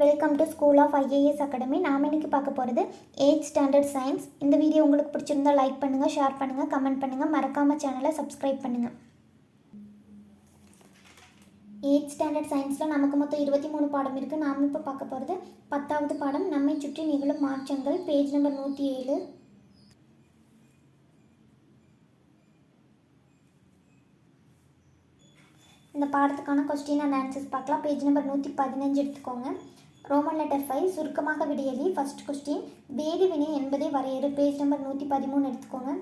Welcome to school of IAS academy நாம் இன்றைக்கி பார்க்க போகிறது எயிட் ஸ்டாண்டர்ட் சயின்ஸ் இந்த வீடியோ உங்களுக்கு பிடிச்சிருந்தா லைக் பண்ணுங்கள் ஷேர் பண்ணுங்கள் கமெண்ட் பண்ணுங்கள் மறக்காமல் சேனலை சப்ஸ்கிரைப் பண்ணுங்கள் எயிட் ஸ்டாண்டர்ட் சயின்ஸில் நமக்கு மொத்தம் இருபத்தி மூணு பாடம் இருக்குது நாம் இப்போ பார்க்க போகிறது பத்தாவது பாடம். நம்மை சுற்றி நிகழும் மாற்றங்கள். பேஜ் நம்பர் நூற்றி ஏழு. இந்த பாடத்துக்கான கொஸ்டின் அண்ட் ஆன்சர்ஸ் பார்க்கலாம். பேஜ் நம்பர் நூற்றி பதினஞ்சு எடுத்துக்கோங்க. ரோமன் லெட்டர் ஃபைவ் சுருக்கமாக விடையலி ஃபர்ஸ்ட் கொஸ்டின் வேதிவினை என்பதை வரையறு. பேஜ் நம்பர் நூற்றி பதிமூணு எடுத்துக்கோங்க.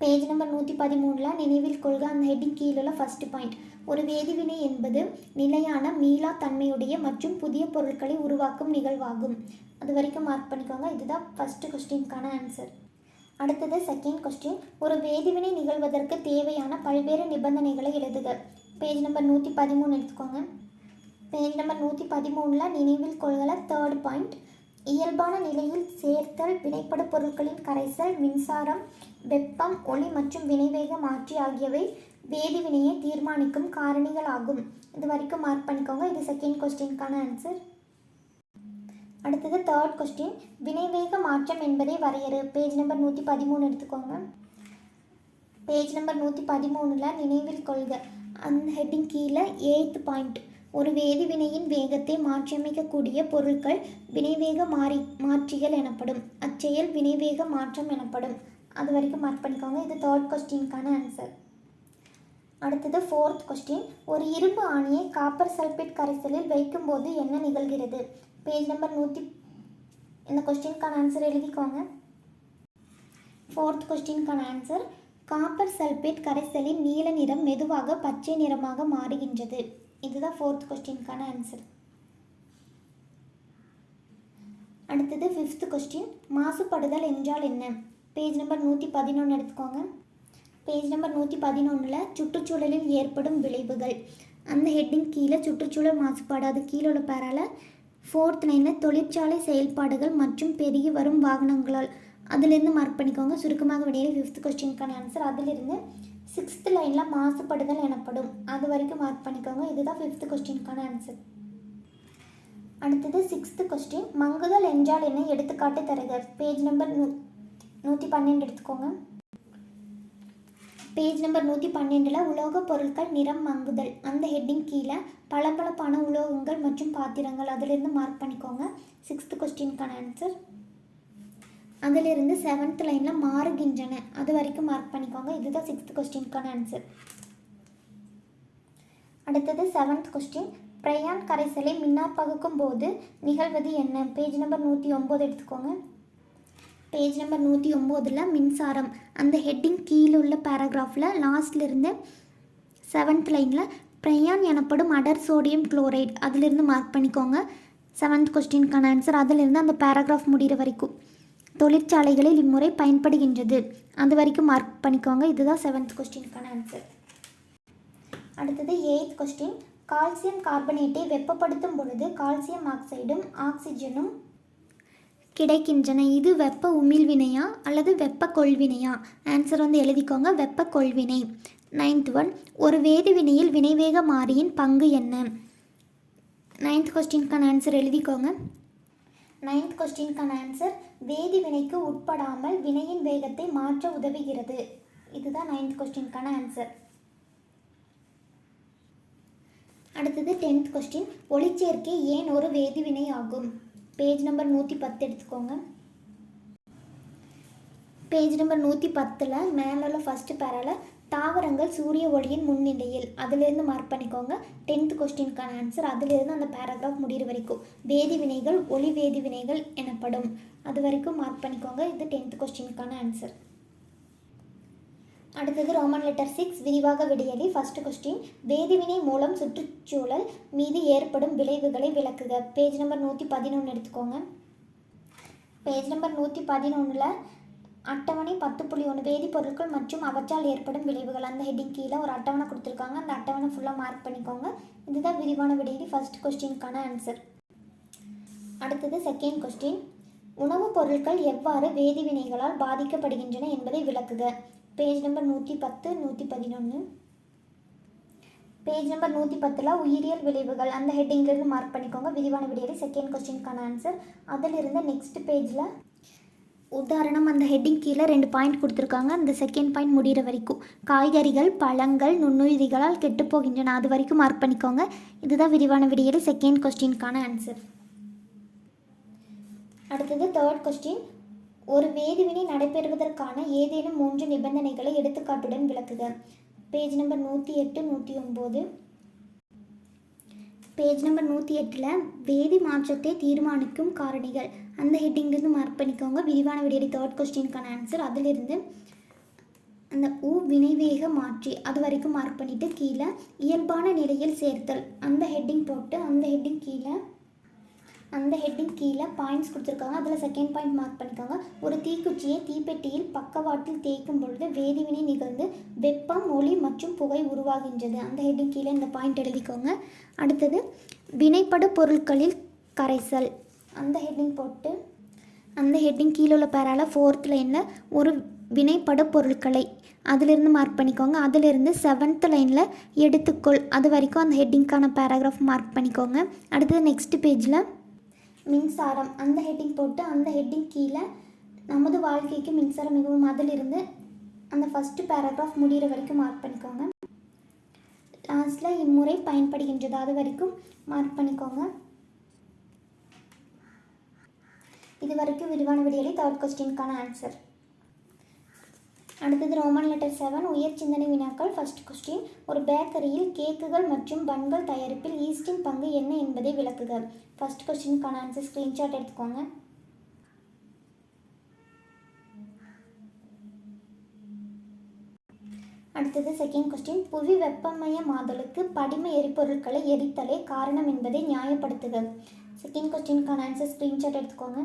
பேஜ் நம்பர் நூற்றி பதிமூணில் நினைவில் கொள்க. அந்த ஹெட்டிங் கீழுள்ள ஃபர்ஸ்ட் பாயிண்ட் ஒரு வேதிவினை என்பது நிலையான மீளா தன்மையுடைய மற்றும் புதிய பொருட்களை உருவாக்கும் நிகழ்வாகும். அது வரைக்கும் மார்க் பண்ணிக்கோங்க. இதுதான் ஃபஸ்ட்டு கொஸ்டினுக்கான ஆன்சர் அடுத்தது செகண்ட் கொஸ்டின் ஒரு வேதிவினை நிகழ்வதற்கு தேவையான பல்வேறு நிபந்தனைகளை எழுதுக. பேஜ் நம்பர் நூற்றி பதிமூணு எடுத்துக்கோங்க. பேஜ் நம்பர் நூற்றி பதிமூணில் நினைவில் கொள்கல. தேர்ட் பாயிண்ட் இயல்பான நிலையில் சேர்த்தல் வினைப்படு பொருட்களின் கரைசல் மின்சாரம் வெப்பம் ஒளி மற்றும் வினைவேக மாற்றி ஆகியவை வேதிவினையை தீர்மானிக்கும் காரணிகள் ஆகும் இது வரைக்கும் மார்க் பண்ணிக்கோங்க. இது செகண்ட் கொஸ்டினுக்கான ஆன்சர் அடுத்தது தேர்ட் கொஸ்டின் வினைவேக மாற்றம் என்பதை வரையறு. பேஜ் நம்பர் நூற்றி பதிமூணு எடுத்துக்கோங்க. பேஜ் நம்பர் நூற்றி பதிமூணில் நினைவில் கொள்க. அந்த ஹெட்டிங் கீழே எயித் பாயிண்ட் ஒரு வேதிவினையின் வேகத்தை மாற்றியமைக்கக்கூடிய பொருட்கள் வினைவேக மாறி மாற்றிகள் எனப்படும். அச்செயல் வினைவேக மாற்றம் எனப்படும். அது வரைக்கும் மார்க் பண்ணிக்கோங்க. இது தேர்ட் கொஸ்டினுக்கான ஆன்சர் அடுத்தது ஃபோர்த் கொஸ்டின் ஒரு இரும்பு ஆணியை காப்பர் சல்பேட் கரைசலில் வைக்கும்போது என்ன நிகழ்கிறது? பேஜ் நம்பர் நூற்றி இந்த கொஸ்டினுக்கான ஆன்சர் எழுதிக்கோங்க. ஃபோர்த் கொஸ்டினுக்கான ஆன்சர் காப்பர் சல்பேட் கரைசலின் நீல நிறம் மெதுவாக பச்சை நிறமாக மாறுகின்றது. இதுதான் ஃபோர்த் கொஸ்டினுக்கான ஆன்சர் அடுத்தது ஃபிஃப்த் கொஸ்டின் மாசுபடுதல் என்றால் என்ன? பேஜ் நம்பர் நூற்றி பதினொன்று எடுத்துக்கோங்க. பேஜ் நம்பர் நூற்றி பதினொன்றில் சுற்றுச்சூழலில் ஏற்படும் விளைவுகள். அந்த ஹெட்டிங் கீழே சுற்றுச்சூழல் மாசுபாடு அது கீழே உள்ள பேரால் ஃபோர்த் லைனில் தொழிற்சாலை செயல்பாடுகள் மற்றும் பெருகி வரும் வாகனங்களால். அதுலேருந்து மார்க் பண்ணிக்கோங்க. சுருக்கமாக விடையில் ஃபிஃப்த் கொஸ்டினுக்கான ஆன்சர் அதிலிருந்து சிக்ஸ்த் லைனில் மாசுபடுதல் எனப்படும். அது வரைக்கும் மார்க் பண்ணிக்கோங்க. இதுதான் ஃபிஃப்த் கொஸ்டினுக்கான ஆன்சர் அடுத்தது சிக்ஸ்த்து கொஸ்டின் மங்குதல் என்றால் என்ன? எடுத்துக்காட்டு தருக. பேஜ் நம்பர் நூ நூற்றி பன்னெண்டு எடுத்துக்கோங்க. பேஜ் நம்பர் நூற்றி பன்னெண்டில் உலோகப் பொருட்கள் நிறம் மங்குதல். அந்த ஹெட்டிங் கீழே பளபளப்பான உலோகங்கள் மற்றும் பாத்திரங்கள். அதிலிருந்து மார்க் பண்ணிக்கோங்க. சிக்ஸ்த்து கொஸ்டினுக்கான ஆன்சர் அதிலிருந்து செவன்த் லைனில் மாறுகின்றன. அது வரைக்கும் மார்க் பண்ணிக்கோங்க. இதுதான் சிக்ஸ்த் கொஸ்டினுக்கான ஆன்சர் அடுத்தது செவன்த் கொஸ்டின் பிரயான் கரைசலை மின்னார் பகுக்கும் போது நிகழ்வது என்ன? பேஜ் நம்பர் நூற்றி ஒம்பது எடுத்துக்கோங்க. பேஜ் நம்பர் நூற்றி ஒம்போதில் மின்சாரம். அந்த ஹெட்டிங் கீழே உள்ள பேராகிராஃபில் லாஸ்ட்லேருந்து செவன்த் லைனில் பிரயான் எனப்படும் அடர் சோடியம் குளோரைட் அதிலிருந்து மார்க் பண்ணிக்கோங்க. செவன்த் கொஸ்டினுக்கான ஆன்சர் அதிலிருந்து அந்த பேராகிராஃப் முடிகிற வரைக்கும். தொழிற்சாலைகளில் இம்முறை பயன்படுகின்றது. அது வரைக்கும் மார்க் பண்ணிக்கோங்க. இதுதான் செவன்த் கொஸ்டினுக்கான ஆன்சர் அடுத்தது எயித் கொஸ்டின் கால்சியம் கார்பனேட்டை வெப்பப்படுத்தும் பொழுது கால்சியம் ஆக்சைடும் ஆக்சிஜனும் கிடைக்கின்றன. இது வெப்ப உமிழ்வினையா அல்லது வெப்ப கொள்வினையா? ஆன்சர் வந்து எழுதிக்கோங்க. வெப்ப கொள்வினை. நைன்த் ஒன் ஒரு வேதிவினையில் வினைவேக மாறியின் பங்கு என்ன? நைன்த் கொஸ்டின்கான ஆன்சர் எழுதிக்கோங்க. நைன்த் கொஸ்டினுக்கான ஆன்சர் வேதிவினைக்கு உட்படாமல் வினையின் வேகத்தை மாற்ற உதவுகிறது. இதுதான் நைன்த் கொஸ்டினுக்கான ஆன்சர் அடுத்தது டென்த் கொஸ்டின் ஒளிச்சேர்க்கை ஏன் ஒரு வேதிவினை ஆகும்? பேஜ் நம்பர் நூற்றி பத்து எடுத்துக்கோங்க. பேஜ் நம்பர் நூற்றி பத்தில் மேலே ஃபஸ்ட்டு பேரால் தாவரங்கள் சூரிய ஒளியின் முன்னிலையில். அதிலிருந்து மார்க் பண்ணிக்கோங்க. டென்த் கொஸ்டினுக்கான ஆன்சர் அதிலிருந்து அந்த பேராகிராஃப் முடிகிற வரைக்கும். வேதிவினைகள் ஒளி வேதிவினைகள் எனப்படும். அது வரைக்கும் மார்க் பண்ணிக்கோங்க. இது டென்த் கொஸ்டினுக்கான ஆன்சர் அடுத்தது ரோமன் லெட்டர் சிக்ஸ் விரிவாக விடையலி ஃபர்ஸ்ட் கொஸ்டின் வேதிவினை மூலம் சுற்றுச்சூழல் மீது ஏற்படும் விளைவுகளை விளக்குக. பேஜ் நம்பர் நூற்றி பதினொன்று எடுத்துக்கோங்க. பேஜ் நம்பர் நூற்றி பதினொன்றில் அட்டவணை பத்து புள்ளி ஒன்று வேதிப்பொருட்கள் மற்றும் அவற்றால் ஏற்படும் விளைவுகள். அந்த ஹெட்டிங் கீழே ஒரு அட்டவணை கொடுத்துருக்காங்க. அந்த அட்டவணை ஃபுல்லாக மார்க் பண்ணிக்கோங்க. இதுதான் விரிவான விடையலி ஃபஸ்ட் கொஸ்டினுக்கான ஆன்சர் அடுத்தது செகண்ட் கொஸ்டின் உணவுப் பொருட்கள் எவ்வாறு வேதிவினைகளால் பாதிக்கப்படுகின்றன என்பதை விளக்குக. பேஜ் நம்பர் நூற்றி பத்து நூற்றி பதினொன்று பேஜ் நம்பர் நூற்றி பத்தில் உயிரியல் விளைவுகள். அந்த ஹெட்டிங்லேருந்து மார்க் பண்ணிக்கோங்க. விரிவான விடியல் செகண்ட் கொஸ்டினுக்கான ஆன்சர் அதிலிருந்து நெக்ஸ்ட் பேஜில் உதாரணம் அந்த ஹெட்டிங் கீழே ரெண்டு பாயிண்ட் கொடுத்துருக்காங்க. அந்த செகண்ட் பாயிண்ட் முடிகிற வரைக்கும். காய்கறிகள் பழங்கள் நுண்ணுயிரிகளால் கெட்டு போகின்றன. அது வரைக்கும் மார்க் பண்ணிக்கோங்க. இதுதான் விரிவான விடியல். செகண்ட் கொஸ்டினுக்கான ஆன்சர் அடுத்தது தேர்ட் கொஸ்டின் ஒரு வேதிவினை நடைபெறுவதற்கான ஏதேனும் மூன்று நிபந்தனைகளை எடுத்துக்காட்டுடன் விளக்குக. பேஜ் நம்பர் நூற்றி எட்டு நூற்றி ஒம்பது பேஜ் நம்பர் நூற்றி எட்டில் வேதி மாற்றத்தை தீர்மானிக்கும் காரணிகள். அந்த ஹெட்டிங்லேருந்து மார்க் பண்ணிக்கோங்க. விரிவான விடையடி தேர்ட் கொஸ்டினுக்கான ஆன்சர் அதிலிருந்து அந்த உ வினைவேக மாற்றி அது வரைக்கும் மார்க் பண்ணிவிட்டு கீழே இயல்பான நிலையில் சேர்த்தல். அந்த ஹெட்டிங் போட்டு அந்த ஹெட்டிங் கீழே அந்த ஹெட்டிங் கீழே பாயிண்ட்ஸ் கொடுத்துருக்காங்க. அதில் செகண்ட் பாயிண்ட் மார்க் பண்ணிக்கோங்க. ஒரு தீக்குச்சியை தீப்பெட்டியில் பக்கவாட்டில் தேய்க்கும் பொழுது வேதிவினை நிகழ்ந்து வெப்பம் ஒளி மற்றும் புகை உருவாகின்றது. அந்த ஹெட்டிங் கீழே இந்த பாயிண்ட் எழுதிக்கோங்க. அடுத்தது வினைப்படு பொருட்களில் கரைசல். அந்த ஹெட்டிங் போட்டு அந்த ஹெட்டிங் கீழே உள்ள பேரால ஃபோர்த் லைனில் ஒரு வினைப்படு பொருட்களை அதிலிருந்து மார்க் பண்ணிக்கோங்க. அதிலிருந்து செவன்த் லைனில் எடுத்துக்கொள். அது வரைக்கும் அந்த ஹெட்டிங்க்கான பேராகிராஃப் மார்க் பண்ணிக்கோங்க. அடுத்தது நெக்ஸ்ட் பேஜில் மின்சாரம் அந்த ஹெட்டிங் போட்டு அந்த ஹெட்டிங் கீழே நமது வாழ்க்கைக்கு மின்சாரம் மிகவும் அதிலிருந்து அந்த ஃபஸ்ட்டு பேராகிராஃப் முடிகிற வரைக்கும் மார்க் பண்ணிக்கோங்க. லாஸ்ட்டில் இம்முறை பயன்படுகின்றது அது வரைக்கும் மார்க் பண்ணிக்கோங்க. இது வரைக்கும் விரிவான விடியலை தேர்ட் கொஸ்டினுக்கான ஆன்சர் அடுத்தது ரோமன் லெட்டர் செவன் உயர் சிந்தனை வினாக்கள் ஃபர்ஸ்ட் கொஸ்டின் ஒரு பேக்கரியில் கேக்குகள் மற்றும் பன்கள் தயாரிப்பில் ஈஸ்டின் பங்கு என்ன என்பதை விளக்குக. ஃபர்ஸ்ட் கொஸ்டினுக்கான ஆன்சர் ஸ்க்ரீன்ஷாட் எடுத்துக்கோங்க. அடுத்தது செகண்ட் கொஸ்டின் புவி வெப்பமயமாதலுக்கு படிம எரிபொருட்களை எரித்தலே காரணம் என்பதை நியாயப்படுத்துக. செகண்ட் கொஸ்டினுக்கான ஆன்சர் ஸ்க்ரீன்ஷாட் எடுத்துக்கோங்க.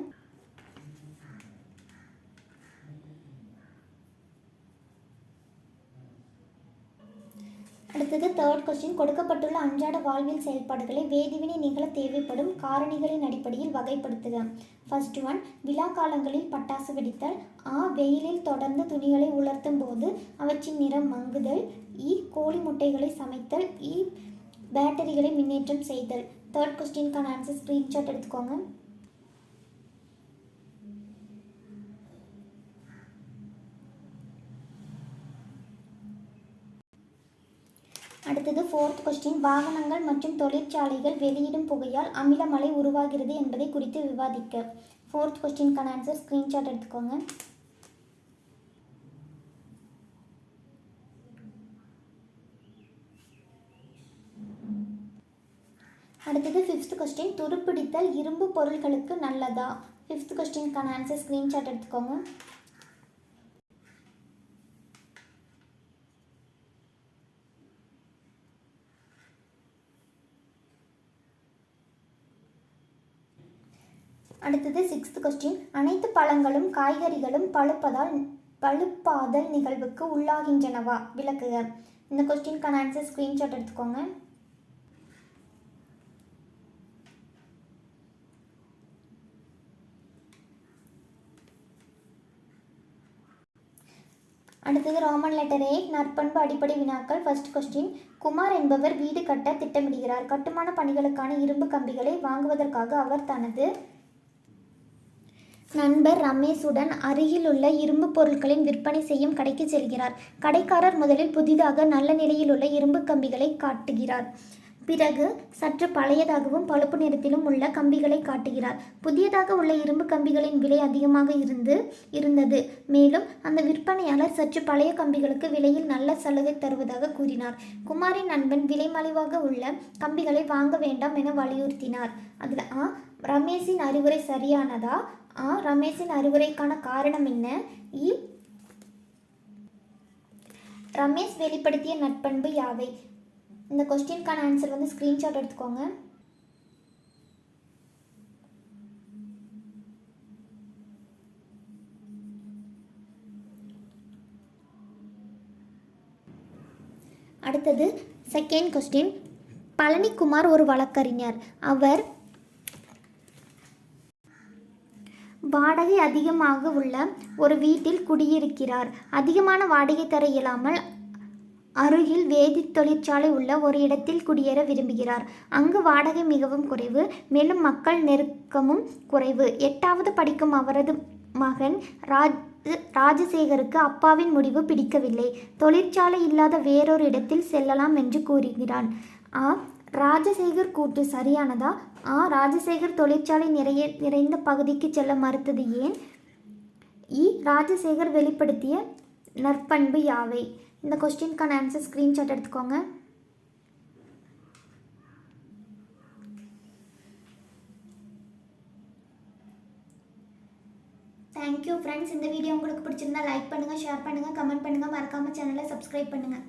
அடுத்தது தேர்ட் கொஸ்டின் கொடுக்கப்பட்டுள்ள அன்றாட வாழ்வியல் செயல்பாடுகளை வேதிவினை நிகழ தேவைப்படும் காரணிகளின் அடிப்படையில் வகைப்படுத்துக. ஃபர்ஸ்ட் ஒன் விழா காலங்களில் பட்டாசு வெடித்தல். ஆ வெயிலில் தொடர்ந்து துணிகளை உலர்த்தும் போது அவற்றின் நிறம் மங்குதல். இ கோழி முட்டைகளை சமைத்தல். இ பேட்டரிகளை மின்னேற்றம் செய்தல். தேர்ட் கொஸ்டினுக்கான ஆன்சர் ஸ்க்ரீன்ஷாட் எடுத்துக்கோங்க. அடுத்தது ஃபோர்த் கொஸ்டின் வாகனங்கள் மற்றும் தொழிற்சாலைகள் வெளியிடும் புகையால் அமிலமலை உருவாகிறது என்பதை குறித்து விவாதிக்க. ஃபோர்த் கொஸ்டினுக்கான ஆன்சர் ஸ்க்ரீன்ஷாட் எடுத்துக்கோங்க. அடுத்தது ஃபிஃப்த் கொஸ்டின் துருப்பிடித்தல் இரும்பு பொருட்களுக்கு நல்லதா? ஃபிஃப்த் கொஸ்டினுக்கான ஆன்சர் ஸ்க்ரீன்ஷாட் எடுத்துக்கோங்க. அடுத்தது சிக்ஸ்த் கொஸ்டின் அனைத்து பழங்களும் காய்கறிகளும் பழுப்பதால் பழுப்பாதல் நிகழ்வுக்கு உள்ளாகின்றனவா? விளக்குக. இந்த கொஸ்டின்கான ஆன்சர் ஸ்க்ரீன்ஷாட் எடுத்துக்கோங்க. அடுத்தது ரோமன் லெட்டர் ஏ நற்பண்பு அடிப்படை வினாக்கள். ஃபர்ஸ்ட் கொஸ்டின் குமார் என்பவர் வீடு கட்ட திட்டமிடுகிறார். கட்டுமான பணிகளுக்கான இரும்பு கம்பிகளை வாங்குவதற்காக அவர் தனது நண்பர் ரமேஷுடன் அருகிலுள்ள இரும்பு பொருட்களின் விற்பனை செய்யும் கடைக்கு செல்கிறார். கடைக்காரர் முதலில் புதிதாக நல்ல நிலையில் உள்ள இரும்பு கம்பிகளை காட்டுகிறார். பிறகு சற்று பழையதாகவும் பழுப்பு நிறத்திலும் உள்ள கம்பிகளை காட்டுகிறார். புதியதாக உள்ள இரும்பு கம்பிகளின் விலை அதிகமாக இருந்து இருந்தது. மேலும் அந்த விற்பனையாளர் சற்று பழைய கம்பிகளுக்கு விலையில் நல்ல சலுகை தருவதாக கூறினார். குமாரின் நண்பன் விலை மலிவாக உள்ள கம்பிகளை வாங்க வேண்டாம் என வலியுறுத்தினார். அதில் ஆ ரமேஷின் அறிவுரை சரியானதா? ஆ ரமேஷின் அறிவுரைக்கான காரணம் என்ன? இ. ரமேஷ் வெளிப்படுத்திய நட்பண்பு யாவை? இந்த கொஸ்டினுக்கான ஆன்சர் வந்து ஸ்க்ரீன்ஷாட் எடுத்துக்கோங்க. அடுத்தது செகண்ட் கொஸ்டின் பழனிக்குமார் ஒரு வழக்கறிஞர். அவர் வாடகை அதிகமாக உள்ள ஒரு வீட்டில் குடியிருக்கிறார். அதிகமான வாடகை தர இயலாமல் அருகில் வேதி தொழிற்சாலை உள்ள ஒரு இடத்தில் குடியேற விரும்புகிறார். அங்கு வாடகை மிகவும் குறைவு மேலும் மக்கள் நெருக்கமும் குறைவு. எட்டாவது படிக்கும் அவரது மகன் ராஜ் ராஜசேகருக்கு அப்பாவின் முடிவு பிடிக்கவில்லை. தொழிற்சாலை இல்லாத வேறொரு இடத்தில் செல்லலாம் என்று கூறுகிறான். ஆ ராஜசேகர் கூற்று சரியானதா? ஆ ராஜசேகர் தொழிற்சாலை நிறைய நிறைந்த பகுதிக்கு செல்ல மறுத்தது ஏன்? இ ராஜசேகர் வெளிப்படுத்திய நற்பண்பு யாவை? இந்த கொஸ்டினுக்கான ஆன்சர் ஸ்க்ரீன்ஷாட் எடுத்துக்கோங்க. தேங்க்யூ ஃப்ரெண்ட்ஸ் இந்த வீடியோ உங்களுக்கு பிடிச்சிருந்தா லைக் பண்ணுங்கள் ஷேர் பண்ணுங்கள் கமெண்ட் பண்ணுங்கள் மறக்காமல் சேனலை சப்ஸ்கிரைப் பண்ணுங்கள்